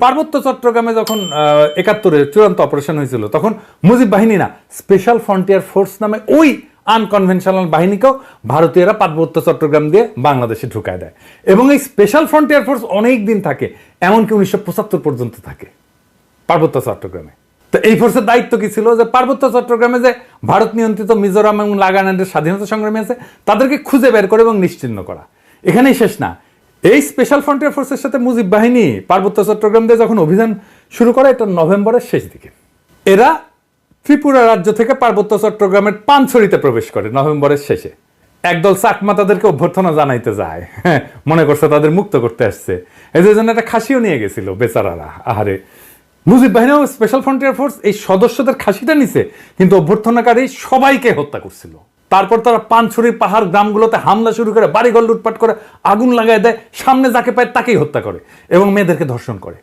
পার্বত্য চট্টগ্রামে যখন একাত্তরে চূড়ান্ত অপারেশন হয়েছিল, তখন মুজিব বাহিনী না স্পেশাল ফ্রন্টিয়ার ফোর্স নামে ওই আনকনভেনশনাল বাহিনীকেও ভারতীয়রা পার্বত্য চট্টগ্রাম দিয়ে বাংলাদেশে ঢুকায় দেয়। এবং এই স্পেশাল ফ্রন্টিয়ার ফোর্স অনেক দিন থাকে, এমনকি উনিশশো পঁচাত্তর পর্যন্ত থাকে পার্বত্য চট্টগ্রামে। তো এই ফোর্সের দায়িত্ব কি ছিল? যে পার্বত্য চট্টগ্রামে যে ভারত নিয়ন্ত্রিত মিজোরাম এবং নাগাল্যান্ডের স্বাধীনতা সংগ্রামী আছে, তাদেরকে খুঁজে বের করে এবং নিশ্চিহ্ন করা। এখানেই শেষ না। এই স্পেশাল ফ্রন্টিয়ার ফোর্সের সাথে মুজিব বাহিনী পার্বত্য চট্টগ্রাম দিয়ে যখন অভিযান শুরু করে, এটা নভেম্বরের শেষ দিকে। এরা ত্রিপুরা রাজ্য থেকে পার্বত্য চট্টগ্রামের পানছড়িতে প্রবেশ করে নভেম্বরের শেষে। একদল চাকমা তাদেরকে অভ্যর্থনা জানাইতে যায়। মনে করছে তাদের মুক্ত করতে আসছে। এই জন্য একটা খাসিও নিয়ে গেছিল, বেচারারা। আহারে, মুজিব বাহিনী ও স্পেশাল ফ্রন্টিয়ার ফোর্স এই সদস্যদের খাসিটা নিছে, কিন্তু অভ্যর্থনাকারী সবাইকে হত্যা করছিল। তারপর তারা পানছড়ির পাহাড় গ্রামগুলোতে হামলা শুরু করে, বাড়িঘর লুটপাট করে, আগুন লাগায় দেয়, সামনে যাকে পায় তাকেই হত্যা করে এবং মেয়েদেরকে ধর্ষণ করে।